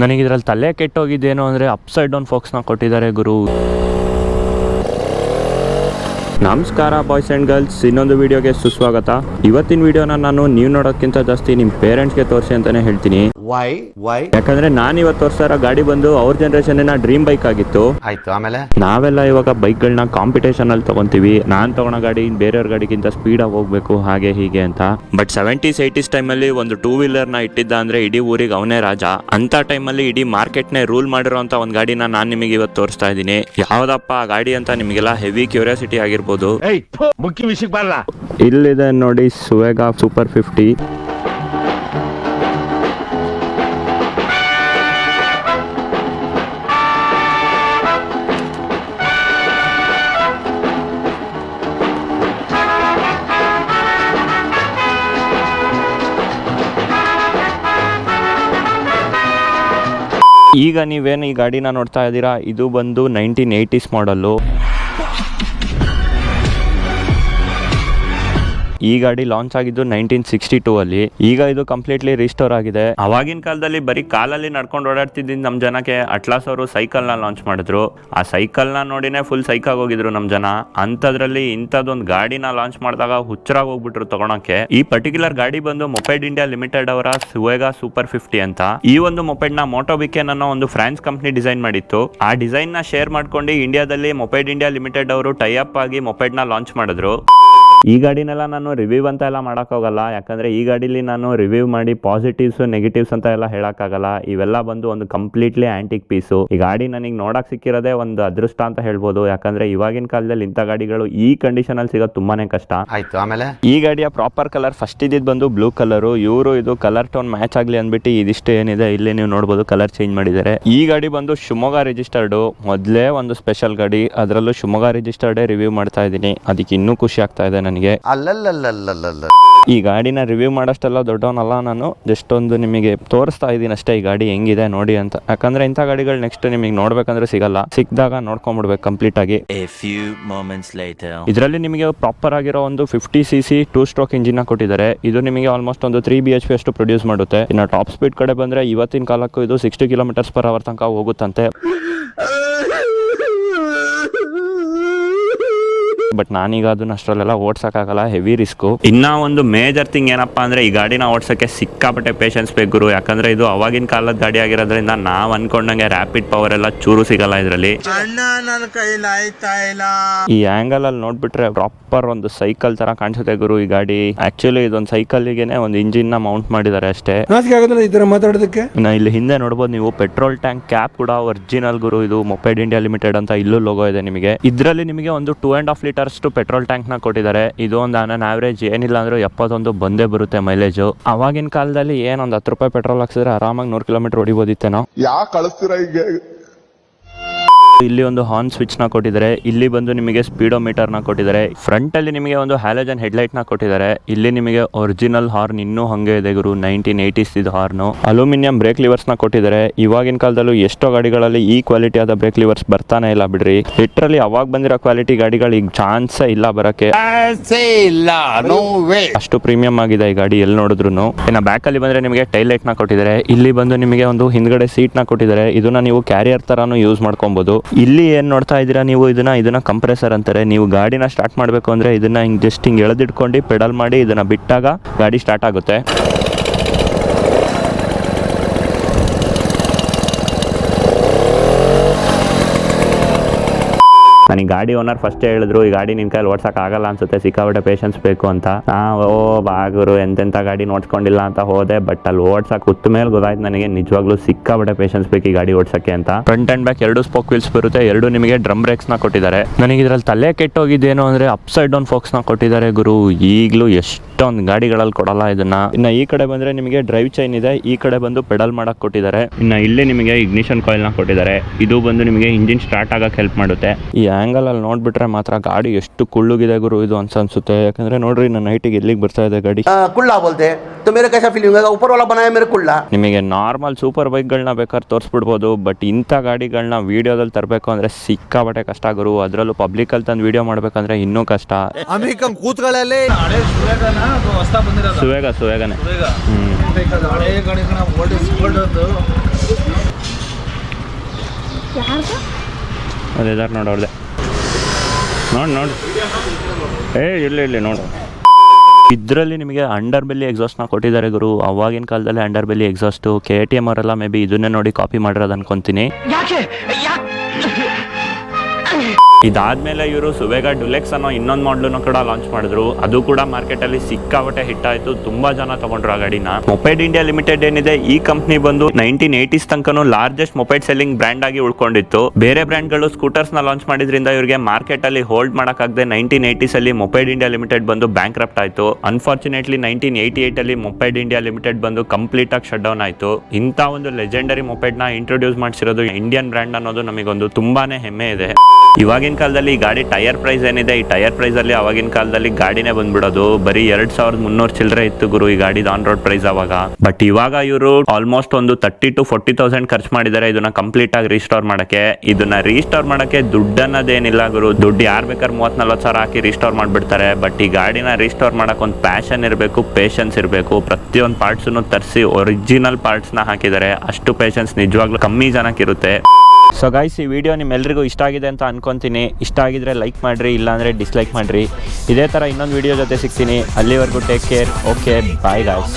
ನನಗೆ ಇದ್ರಲ್ಲಿ ತಲೆ ಕೆಟ್ಟೋಗಿದ್ದೇನು ಅಂದರೆ ಅಪ್ಸೈಡ್ ಡೌನ್ ಫೋಕ್ಸ್ನ ಕೊಟ್ಟಿದ್ದಾರೆ ಗುರು. ನಮಸ್ಕಾರ ಬಾಯ್ಸ್ ಆ್ಯಂಡ್ ಗರ್ಲ್ಸ್ ಇನ್ನೊಂದು ವಿಡಿಯೋಗೆ ಸುಸ್ವಾಗತ. ಇವತ್ತಿನ ವಿಡಿಯೋನ ನಾನು ನೀವು ನೋಡೋಕ್ಕಿಂತ ಜಾಸ್ತಿ ನಿಮ್ಮ ಪೇರೆಂಟ್ಸ್ಗೆ ತೋರಿಸಿ ಅಂತಲೇ ಹೇಳ್ತೀನಿ. ವೈ ವೈ ಯಾಕಂದ್ರೆ ನಾನು ಇವತ್ತು ವರ್ಷ ಗಾಡಿ ಬಂದು ಅವ್ರ ಜನ್ರೇಷನ್ನಿನ ಡ್ರೀಮ್ ಬೈಕ್ ಆಗಿತ್ತು. ಆಯ್ತು ಆಮೇಲೆ? ನಾವೆಲ್ಲ ಇವಾಗ ಬೈಕ್ಗಳನ್ನ ಕಾಂಪಿಟೇಷನ್ ಅಲ್ಲಿ ತಗೊಂತೀವಿ. ನಾನ್ ತಗೊಳೋ ಗಾಡಿ ಬೇರೆಯವ್ರ ಗಾಡಿಗಿಂತ ಸ್ಪೀಡ್ ಆಗಿ ಹೋಗ್ಬೇಕು ಹಾಗೆ ಹೀಗೆ ಅಂತ. ಬಟ್ ಸೆವೆಂಟೀಸ್ ಟೈಮ್ ಅಲ್ಲಿ ಒಂದು ಟೂ ವೀಲರ್ನ ಇಟ್ಟಿದ್ದ ಅಂದ್ರೆ ಇಡೀ ಊರಿಗೆ ಅವನೇ ರಾಜ. ಅಂತ ಟೈಮ್ ಅಲ್ಲಿ ಇಡೀ ಮಾರ್ಕೆಟ್ ನೇ ರೂಲ್ ಮಾಡಿರೋಂತ ಒಂದು ಗಾಡಿನ ನಾನು ನಿಮಗೆ ಇವತ್ತು ತೋರಿಸ್ತಾ ಇದ್ದೀನಿ. ಯಾವ್ದಪ್ಪ ಆ ಗಾಡಿ ಅಂತ ನಿಮಗೆಲ್ಲ ಹೆವಿ ಕ್ಯೂರಿಯಾಸಿಟಿ ಆಗಿರ್ಬೋದು. ಏಯ್ ಮುಖ್ಯ ವಿಷಯ ಬರಲ್ಲ ಇಲ್ಲಿದೆ ನೋಡಿ ಸುವೇಗಾ ಸೂಪರ್ ಫಿಫ್ಟಿ ಈಗ ನೀವೇನು ಈ ಗಾಡಿನ ನೋಡ್ತಾ ಇದ್ದೀರಾ? ಇದು ಬಂದು ನೈನ್ಟೀನ್ ಏಯ್ಟೀಸ್ ಮಾಡಲ್ಲು ಈ ಗಾಡಿ ಲಾಂಚ್ ಆಗಿದ್ದು ನೈನ್ಟೀನ್ ಸಿಕ್ಸ್ಟಿ ಟೂ ಅಲ್ಲಿ. ಈಗ ಇದು ಕಂಪ್ಲೀಟ್ಲಿ ರಿಸ್ಟೋರ್ ಆಗಿದೆ. ಅವಾಗಿನ ಕಾಲದಲ್ಲಿ ಬರೀ ಕಾಲಲ್ಲಿ ನಡ್ಕೊಂಡು ಓಡಾಡ್ತಿದ್ದ ನಮ್ಮ ಜನಕ್ಕೆ ಅಟ್ಲಾಸ್ ಅವರು ಸೈಕಲ್ನ ಲಾಂಚ್ ಮಾಡಿದ್ರು. ಆ ಸೈಕಲ್ನ ನೋಡಿನೇ ಫುಲ್ ಸೈಕಲ್ ಹೋಗಿದ್ರು ನಮ್ಮ ಜನ. ಅಂತದ್ರಲ್ಲಿ ಇಂಥದ್ದೊಂದು ಗಾಡಿನ ಲಾಂಚ್ ಮಾಡಿದಾಗ ಹುಚ್ಚರಾಗಿ ಹೋಗ್ಬಿಟ್ರು ತಗೊಳಕ್ಕೆ. ಈ ಪರ್ಟಿಕ್ಯುಲರ್ ಗಾಡಿ ಬಂದು ಮೊಪೈಡ್ ಇಂಡಿಯಾ ಲಿಮಿಟೆಡ್ ಅವರ ಸುವೇಗಾ ಸೂಪರ್ ಫಿಫ್ಟಿ ಅಂತ. ಈ ಒಂದು ಮೊಪೈಡ್ನ ಮೋಟೋಬಿಕೆನ್ ಅನ್ನೋ ಒಂದು ಫ್ರಾನ್ಸ್ ಕಂಪ್ನಿ ಡಿಸೈನ್ ಮಾಡಿತ್ತು. ಆ ಡಿಸೈನ್ನ ಶೇರ್ ಮಾಡ್ಕೊಂಡು ಇಂಡಿಯಾದಲ್ಲಿ ಮೊಪೈಡ್ ಇಂಡಿಯಾ ಲಿಮಿಟೆಡ್ ಅವರು ಟೈ ಅಪ್ ಆಗಿ ಮೊಪೈಡ್ನ ಲಾಂಚ್ ಮಾಡಿದ್ರು. ಈ ಗಾಡಿನೆಲ್ಲ ನಾನು ರಿವ್ಯೂ ಅಂತ ಎಲ್ಲ ಮಾಡೋಕ್ಕಾಗಲ್ಲ ಯಾಕಂದರೆ ಈ ಗಾಡೀಲಿ ನಾನು ರಿವ್ಯೂ ಮಾಡಿ ಪಾಸಿಟಿವ್ಸ್ ನೆಗೆಟಿವ್ಸ್ ಅಂತ ಎಲ್ಲ ಹೇಳೋಕ್ಕಾಗಲ್ಲ ಇವೆಲ್ಲ ಬಂದು ಒಂದು ಕಂಪ್ಲೀಟ್ಲಿ ಆಂಟಿಕ್ ಪೀಸು ಈ ಗಾಡಿ ನನಗೆ ನೋಡಕ್ ಸಿಕ್ಕಿರೋದೇ ಒಂದು ಅದೃಷ್ಟ ಅಂತ ಹೇಳ್ಬೋದು. ಯಾಕಂದರೆ ಇವಾಗಿನ ಕಾಲದಲ್ಲಿ ಇಂಥ ಗಾಡಿಗಳು ಈ ಕಂಡೀಷನಲ್ಲಿ ಸಿಗೋದು ತುಂಬಾನೇ ಕಷ್ಟ. ಆಯ್ತು ಆಮೇಲೆ? ಈ ಗಾಡಿಯ ಪ್ರಾಪರ್ ಕಲರ್ ಫಸ್ಟ್ ಇದ್ದಿದ್ದು ಬಂದು ಬ್ಲೂ ಕಲರು ಇವರು ಇದು ಕಲರ್ ಟೋನ್ ಮ್ಯಾಚ್ ಆಗಲಿ ಅಂದ್ಬಿಟ್ಟು ಇದಿಷ್ಟು ಏನಿದೆ ಇಲ್ಲಿ ನೀವು ನೋಡ್ಬೋದು ಕಲರ್ ಚೇಂಜ್ ಮಾಡಿದ್ದಾರೆ. ಈ ಗಾಡಿ ಬಂದು ಶಿವಮೊಗ್ಗ ರಿಜಿಸ್ಟರ್ಡು ಮೊದಲೇ ಒಂದು ಸ್ಪೆಷಲ್ ಗಾಡಿ. ಅದರಲ್ಲೂ ಶಿವಮೊಗ್ಗ ರಿಜಿಸ್ಟರ್ಡೇ ರಿವ್ಯೂ ಮಾಡ್ತಾ ಇದ್ದೀನಿ. ಅದಕ್ಕೆ ಇನ್ನೂ ಖುಷಿ ಆಗ್ತಾ ಇದೆ ನನಗೆ. ಅಲ್ಲಲ್ಲಲ್ಲಲ್ಲಲ್ಲ. ಈ ಗಾಡಿನ ರಿವ್ಯೂ ಮಾಡೋಷ್ಟೆಲ್ಲ ದೊಡ್ಡವನಲ್ಲ ನಾನು. ಜಸ್ಟ್ ಒಂದು ನಿಮಗೆ ತೋರಿಸ್ತಾ ಇದ್ದೀನಿ ಅಷ್ಟೇ ಈ ಗಾಡಿ ಹೆಂಗಿದೆ ನೋಡಿ ಅಂತ. ಯಾಕಂದ್ರೆ ಇಂಥ ಗಾಡಿಗಳು ನೆಕ್ಸ್ಟ್ ನಿಮಗೆ ನೋಡ್ಬೇಕಂದ್ರೆ ಸಿಗಲ್ಲ. ಸಿಕ್ಕಿದಾಗ ನೋಡ್ಕೊಂಡ್ಬಿಡ್ಬೇಕು ಕಂಪ್ಲೀಟ್ ಆಗಿ. ಇದರಲ್ಲಿ ನಿಮಗೆ ಪ್ರಾಪರ್ ಆಗಿರೋ ಒಂದು fifty C C two stroke engine ಕೊಟ್ಟಿದ್ದಾರೆ. ಇದು ನಿಮಗೆ ಆಲ್ಮೋಸ್ಟ್ ಒಂದು ತ್ರೀ ಬಿ ಎಚ್ ಪಿ ಅಷ್ಟು ಪ್ರೊಡ್ಯೂಸ್ ಮಾಡುತ್ತೆ. ಇನ್ನು ಟಾಪ್ ಸ್ಪೀಡ್ ಕಡೆ ಬಂದ್ರೆ ಇವತ್ತಿನ ಕಾಲಕ್ಕೂ ಇದು ಸಿಕ್ಸ್ಟಿ ಕಿಲೋಮೀಟರ್ಸ್ ಪರ್ ಅವರ್ ತನಕ ಹೋಗುತ್ತಂತೆ. ಬಟ್ ನಾನೀಗ ಅದನ್ನ ಅಷ್ಟರಲ್ಲೆಲ್ಲ ಓಡ್ಸೋಕ್ಕಾಗಲ್ಲ ಹೆವಿ ರಿಸ್ಕು ಇನ್ನ ಒಂದು ಮೇಜರ್ ಥಿಂಗ್ ಏನಪ್ಪಾ ಅಂದ್ರೆ ಈ ಗಾಡಿನ ಓಡಿಸೋಕ್ಕೆ ಸಿಕ್ಕಾಪಟ್ಟೆ ಪೇಷನ್ಸ್ ಬೇಕು ಗುರು. ಯಾಕಂದ್ರೆ ಇದು ಅವಾಗಿನ ಕಾಲದ ಗಾಡಿ ಆಗಿರೋದ್ರಿಂದ ನಾವು ಅನ್ಕೊಂಡಂಗೆ ರ್ಯಾಪಿಡ್ ಪವರ್ ಎಲ್ಲ ಚೂರು ಸಿಗಲ್ಲ ಇದರಲ್ಲಿ. ಈ ಆಂಗಲ್ ಅಲ್ಲಿ ನೋಡ್ಬಿಟ್ರೆ ಪ್ರಾಪರ್ ಒಂದು ಸೈಕಲ್ ತರ ಕಾಣಿಸುತ್ತೆ ಗುರು ಈ ಗಾಡಿ. ಆಕ್ಚುಲಿ ಇದೊಂದು ಸೈಕಲ್ಗೆನೆ ಒಂದು ಇಂಜಿನ್ನ ಮೌಂಟ್ ಮಾಡಿದ್ದಾರೆ ಅಷ್ಟೇ. ಮಾತಾಡೋದಕ್ಕೆ? ಇನ್ನು ಇಲ್ಲಿ ಹಿಂದೆ ನೋಡ್ಬೋದು ನೀವು ಪೆಟ್ರೋಲ್ ಟ್ಯಾಂಕ್ ಕ್ಯಾಪ್ ಕೂಡ ಒರಿಜಿನಲ್ ಗುರು. ಇದು ಮೊಪೆಡ್ ಇಂಡಿಯಾ ಲಿಮಿಟೆಡ್ ಅಂತ ಇಲ್ಲೂ ಲೋಗೋ ಇದೆ ನಿಮಗೆ. ಇದರಲ್ಲಿ ನಿಮಗೆ ಒಂದು two and half litres petrol ಟ್ಯಾಂಕ್ನ ಕೊಟ್ಟಿದ್ದಾರೆ. ಇದು ಒಂದು ಆನ್ ಆ್ಯಾವ್ರೇಜ್ ಏನಿಲ್ಲ ಅಂದರೂ ಎಪ್ಪತ್ತೊಂದು ಬಂದೇ ಬರುತ್ತೆ ಮೈಲೇಜು ಅವಾಗಿನ ಕಾಲದಲ್ಲಿ ಏನೊಂದು ಹತ್ತು ರೂಪಾಯಿ ಪೆಟ್ರೋಲ್ ಹಾಕ್ಸಿದ್ರೆ ಆರಾಮಾಗಿ ನೂರು ಕಿಲೋಮೀಟರ್ ಹೊಡಿಬೋದಿತ್ತೇನೋ? ಯಾಕೆ ಕಳಿಸ್ತೀರಾ ಈಗ ಇಲ್ಲಿ ಒಂದು ಹಾರ್ನ್ ಸ್ವಿಚ್ನ ಕೊಟ್ಟಿದ್ದಾರೆ. ಇಲ್ಲಿ ಬಂದು ನಿಮಗೆ ಸ್ಪೀಡೋಮೀಟರ್ನ ಕೊಟ್ಟಿದ್ದಾರೆ. ಫ್ರಂಟ್ ಅಲ್ಲಿ ನಿಮಗೆ ಒಂದು ಹ್ಯಾಲೋಜನ್ ಹೆಡ್ಲೈಟ್ನ ಕೊಟ್ಟಿದ್ದಾರೆ. ಇಲ್ಲಿ ನಿಮಗೆ ಒರಿಜಿನಲ್ ಹಾರ್ನ್ ಇನ್ನೂ ಹಂಗೆ ಇದೆ ಗುರು. ನೈನ್ಟೀನ್ ಏಯ್ಟೀಸ್ ಇದು ಹಾರ್ನು ಅಲ್ಯೂಮಿನಿಯಂ ಬ್ರೇಕ್ ಲಿವರ್ಸ್ನ ಕೊಟ್ಟಿದ್ದಾರೆ. ಇವಾಗಿನ ಕಾಲದಲ್ಲೂ ಎಷ್ಟೋ ಗಾಡಿಗಳಲ್ಲಿ ಈ ಕ್ವಾಲಿಟಿ ಆದ ಬ್ರೇಕ್ ಲಿವರ್ಸ್ ಬರ್ತಾನೆ ಇಲ್ಲ ಬಿಡ್ರಿ. ಲಿಟ್ರಲಿ ಅವಾಗ ಬಂದಿರೋ ಕ್ವಾಲಿಟಿ ಗಾಡಿಗಳು ಈಗ ಚಾನ್ಸೇ ಇಲ್ಲ ಬರಕ್ಕೆ. ಅಷ್ಟು ಪ್ರೀಮಿಯಂ ಆಗಿದೆ ಈ ಗಾಡಿ ಎಲ್ಲಿ ನೋಡಿದ್ರು ಇನ್ನು ಬ್ಯಾಕ್ ಅಲ್ಲಿ ಬಂದ್ರೆ ನಿಮಗೆ ಟೈಲ್ ಲೈಟ್ನ ಕೊಟ್ಟಿದ್ದಾರೆ. ಇಲ್ಲಿ ಬಂದು ನಿಮಗೆ ಒಂದು ಹಿಂದ್ಗಡೆ ಸೀಟ್ನ ಕೊಟ್ಟಿದ್ದಾರೆ. ಇದನ್ನ ನೀವು ಕ್ಯಾರಿಯರ್ ತರಾನು ಯೂಸ್ ಮಾಡ್ಕೊಬಹುದು ಇಲ್ಲಿ ಏನ್ ನೋಡ್ತಾ ಇದ್ದೀರಾ ನೀವು? ಇದನ್ನ ಇದನ್ನ ಕಂಪ್ರೆಸರ್ ಅಂತಾರೆ. ನೀವು ಗಾಡಿನ ಸ್ಟಾರ್ಟ್ ಮಾಡಬೇಕು ಅಂದ್ರೆ ಇದನ್ನ ಹಿಂಗ್ ಜಸ್ಟ್ ಹಿಂಗ್ ಎಳೆದಿಟ್ಕೊಂಡು ಪೆಡಲ್ ಮಾಡಿ ಇದನ್ನ ಬಿಟ್ಟಾಗ ಗಾಡಿ ಸ್ಟಾರ್ಟ್ ಆಗುತ್ತೆ. ನನಗೆ ಗಾಡಿ ಓನರ್ ಫಸ್ಟ್ ಹೇಳಿದ್ರು ಈ ಗಾಡಿ ನಿನ್ ಕೈಲಿ ಓಡ್ಸಕ್ ಆಗಲ್ಲ ಅನ್ಸುತ್ತೆ ಸಿಕ್ಕಾಪಟ್ಟೆ ಪೇಷನ್ಸ್ ಬೇಕು ಅಂತ. ನಾ ಓ ಬಾಗುರು ಎಂತೆಂಥ ಗಾಡಿ ನೋಡ್ಸ್ಕೊಂಡಿಲ್ಲ ಅಂತ ಹೋದೆ ಬಟ್ ಅಲ್ಲಿ ಓಡ್ಸಕ್ ಕುತ್ತ ಮೇಲೆ ಗೊತ್ತಾಯ್ತು ನನಗೆ ನಿಜವಾಗ್ಲೂ ಸಿಕ್ಕಾಪಟ್ಟೆ ಪೇಷನ್ಸ್ ಬೇಕು ಈ ಗಾಡಿ ಓಡ್ಸಕ್ಕೆ ಅಂತ. ಫ್ರಂಟ್ ಅಂಡ್ ಬ್ಯಾಕ್ ಎರಡು ಸ್ಪೋಕ್ ವೀಲ್ಸ್ ಬರುತ್ತೆ ಎರಡು ನಿಮಗೆ ಡ್ರಮ್ ಬ್ರೇಕ್ಸ್ನ ಕೊಟ್ಟಿದ್ದಾರೆ. ನನಗೆ ಇದ್ರಲ್ಲಿ ತಲೆ ಕೆಟ್ಟೋಗಿದ್ದೇನು ಅಂದ್ರೆ ಅಪ್ಸೈಡ್ ಡೌನ್ ಫೋಕ್ಸ್ನ ಕೊಟ್ಟಿದ್ದಾರೆ ಗುರು. ಈಗಲೂ ಎಷ್ಟೊಂದು ಗಾಡಿಗಳಲ್ಲಿ ಕೊಡಲ್ಲ ಇದನ್ನ. ಇನ್ನ ಈ ಕಡೆ ಬಂದ್ರೆ ನಿಮಗೆ ಡ್ರೈವ್ ಚೈನ್ ಇದೆ ಈ ಕಡೆ ಬಂದು ಪೆಡಲ್ ಮಾಡಕ್ ಕೊಟ್ಟಿದ್ದಾರೆ. ಇನ್ನ ಇಲ್ಲಿ ನಿಮಗೆ ಇಗ್ನಿಷನ್ ಕಾಯಿಲ್ನ ಕೊಟ್ಟಿದ್ದಾರೆ. ಇದು ಬಂದು ನಿಮಗೆ ಇಂಜಿನ್ ಸ್ಟಾರ್ಟ್ ಆಗಕ್ಕೆ ಹೆಲ್ಪ್ ಮಾಡುತ್ತೆ. ಆ್ಯಂಗಲಲ್ಲಿ ನೋಡ್ಬಿಟ್ರೆ ಮಾತ್ರ ಗಾಡಿ ಎಷ್ಟು ಕುಳ್ಳುಗಿದೆ ಗುರು ಇದು ಅಂತ ಅನ್ಸುತ್ತೆ. ಯಾಕಂದ್ರೆ ನೋಡ್ರಿ ನನ್ನ ಹೈಟಿಗೆ ಎಲ್ಲಿಗೆ ಬರ್ತಾ ಇದೆ ಗಾಡಿ? ಕುಳ್ಳ ಬೋಲ್ತೆ ಮೇರೆ ಕೈಸಾ ಫೀಲಿಂಗ್ ಉಪರ್ ವಾಲಾ ಬನಾಯ ಮೇರೆ ಕುಳ್ಳ? ನಿಮಗೆ ನಾರ್ಮಲ್ ಸೂಪರ್ ಬೈಕ್ಗಳನ್ನ ಬೇಕಾದ್ರೆ ತೋರಿಸ್ಬಿಡ್ಬೋದು ಬಟ್ ಇಂಥ ಗಾಡಿಗಳನ್ನ ವಿಡಿಯೋದಲ್ಲಿ ತರಬೇಕು ಅಂದ್ರೆ ಸಿಕ್ಕಾಪಟ್ಟೆ ಕಷ್ಟ ಗುರು. ಅದರಲ್ಲೂ ಪಬ್ಲಿಕ್ ಅಲ್ಲಿ ತಂದು ವಿಡಿಯೋ ಮಾಡಬೇಕಂದ್ರೆ ಇನ್ನೂ ಕಷ್ಟ. ಕೂತ್ಗಳಲ್ಲಿ ಸುವೇಗ ಸುವೇಗನೇ. ಹ್ಞೂ ಅದೇ ನೋಡೋಳ್ದೆ ನೋಡು ನೋಡಿ. ಏ ಇಲ್ಲ ಇಲ್ಲಿ ನೋಡು. ಇದರಲ್ಲಿ ನಿಮಗೆ ಅಂಡರ್ ಬೆಲ್ಲಿ ಎಕ್ಸಾಸ್ಟ್ನ ಕೊಟ್ಟಿದ್ದಾರೆ ಗುರು. ಅವಾಗಿನ ಕಾಲದಲ್ಲಿ under belly exhaust K T M ಅವರೆಲ್ಲ ಮೇ ಬಿ ಇದನ್ನೇ ನೋಡಿ ಕಾಪಿ ಮಾಡಿರೋದು ಅನ್ಕೊಂತೀನಿ. ಇದಾದ್ಮೇಲೆ ಇವರು ಸುವೇಗ ಡುಲೆಕ್ಸ್ ಅನ್ನೋ ಇನ್ನೊಂದು ಮಾಡ್ಲೂ ಕೂಡ ಲಾಂಚ್ ಮಾಡಿದ್ರು. ಅದು ಕೂಡ ಮಾರ್ಕೆಟ್ ಅಲ್ಲಿ ಸಿಕ್ಕಾಪಟ್ಟೆ ಹಿಟ್ ಆಯ್ತು. ತುಂಬಾ ಜನ ತಗೊಂಡ್ರು ಆ ಗಾಡಿನ. ಮೊಪೈಡ್ ಇಂಡಿಯಾ ಲಿಮಿಟೆಡ್ ಏನಿದೆ, ಈ ಕಂಪ್ನಿ ಬಂದು ನೈನ್ಟೀನ್ ಏಟೀಸ್ ತನಕನೂ ಲಾರ್ಜೆಸ್ಟ್ ಮೊಪೈಡ್ ಸೆಲ್ಲಿಂಗ್ ಬ್ರ್ಯಾಂಡ್ ಆಗಿ ಉಳ್ಕೊಂಡಿತ್ತು. ಬೇರೆ ಬ್ರ್ಯಾಂಡ್ಗಳು ಸ್ಕೂಟರ್ಸ್ನ ಲಾಂಚ್ ಮಾಡಿದ್ರಿಂದ ಇವರಿಗೆ ಮಾರ್ಕೆಟ್ ಅಲ್ಲಿ ಹೋಲ್ಡ್ ಮಾಡಕ್ಕಾಗದೆ ನೈನ್ಟೀನ್ ಅಲ್ಲಿ ಮೊಪೈಡ್ ಇಂಡಿಯಾ ಲಿಮಿಟೆಡ್ ಬಂದು ಬ್ಯಾಂಕ್ ರಪ್ಟ್ ಆಯ್ತು. ಅನ್ಫಾರ್ಚುನೇಟ್ಲಿ ನೈನ್ಟೀನ್ ಏಟ್ ಅಲ್ಲಿ ಮೊಪೈಡ್ ಇಂಡಿಯಾ ಲಿಮಿಟೆಡ್ ಬಂದು ಕಂಪ್ಲೀಟ್ ಆಗಿ ಶಟ್ ಡೌನ್ ಆಯ್ತು. ಇಂತ ಒಂದು ಲೆಜೆಂಡರಿ ಮೊಪೈಡ್ನ ಇಂಟ್ರೊಡ್ಯೂಸ್ ಮಾಡಿಸಿರೋದು ಇಂಡಿಯನ್ ಬ್ರ್ಯಾಂಡ್ ಅನ್ನೋದು ನಮಗೊಂದು ತುಂಬಾನೇ ಹೆಮ್ಮೆ ಇದೆ. ಇವಾಗಿನ ಕಾಲದಲ್ಲಿ ಈ ಗಾಡಿ ಟೈರ್ ಪ್ರೈಸ್ ಏನಿದೆ, ಈ ಟೈರ್ ಪ್ರೈಸ್ ಅಲ್ಲಿ ಅವಾಗಿನ ಕಾಲದಲ್ಲಿ ಗಾಡಿನೇ ಬಂದ್ಬಿಡೋದು. ಬರೀ ಎರಡ್ ಸಾವಿರದ ಮುನ್ನೂರ್ ಚಿಲ್ಲರೆ ಇತ್ತು ಗುರು ಈ ಗಾಡಿ ಆನ್ ರೋಡ್ ಪ್ರೈಸ್ ಅವಾಗ ಬಟ್ ಇವಾಗ ಇವರು ಆಲ್ಮೋಸ್ಟ್ ಒಂದು ತರ್ಟಿ ಟು ಫೋರ್ಟಿ ತೌಸಂಡ್ ಖರ್ಚು ಮಾಡಿದ್ದಾರೆ ಇದನ್ನ ಕಂಪ್ಲೀಟ್ ಆಗಿ ರಿಸ್ಟೋರ್ ಮಾಡಕ್ಕೆ. ಇದನ್ನ ರಿಸ್ಟೋರ್ ಮಾಡಕ್ಕೆ ದುಡ್ಡು ಅನ್ನೋದೇನಿಲ್ಲ ಗುರು. ದುಡ್ಡು ಯಾರು ಬೇಕಾದ್ರೆ ಮೂವತ್ ನಲ್ವತ್ತು ಸಾವಿರ ಹಾಕಿ ರಿಸ್ಟೋರ್ ಮಾಡ್ಬಿಡ್ತಾರೆ. ಬಟ್ ಈ ಗಾಡಿನ ರೀಸ್ಟೋರ್ ಮಾಡಕ್ಕೆ ಒಂದು ಪ್ಯಾಷನ್ ಇರಬೇಕು ಪೇಷನ್ಸ್ ಇರಬೇಕು. ಪ್ರತಿಯೊಂದು ಪಾರ್ಟ್ಸ್ ತರಿಸಿ ಒರಿಜಿನಲ್ ಪಾರ್ಟ್ಸ್ನ ಹಾಕಿದ್ದಾರೆ ಅಷ್ಟು ಪೇಷನ್ಸ್ ನಿಜವಾಗ್ಲೂ ಕಮ್ಮಿ ಜನಕ್ಕೆ ಇರುತ್ತೆ ಸೊ ಗೈಸ್ ಈ ವಿಡಿಯೋ ನಿಮ್ಮೆಲ್ಲರಿಗೂ ಇಷ್ಟ ಆಗಿದೆ ಅಂತ ಅನ್ಕೊಂತೀನಿ. ಇಷ್ಟ ಆಗಿದ್ರೆ ಲೈಕ್ ಮಾಡಿರಿ, ಇಲ್ಲಾಂದರೆ ಡಿಸ್ಲೈಕ್ ಮಾಡಿರಿ. ಇದೇ ಥರ ಇನ್ನೊಂದು ವಿಡಿಯೋ ಜೊತೆ ಸಿಗ್ತೀನಿ. ಅಲ್ಲಿವರೆಗೂ take care okay bye guys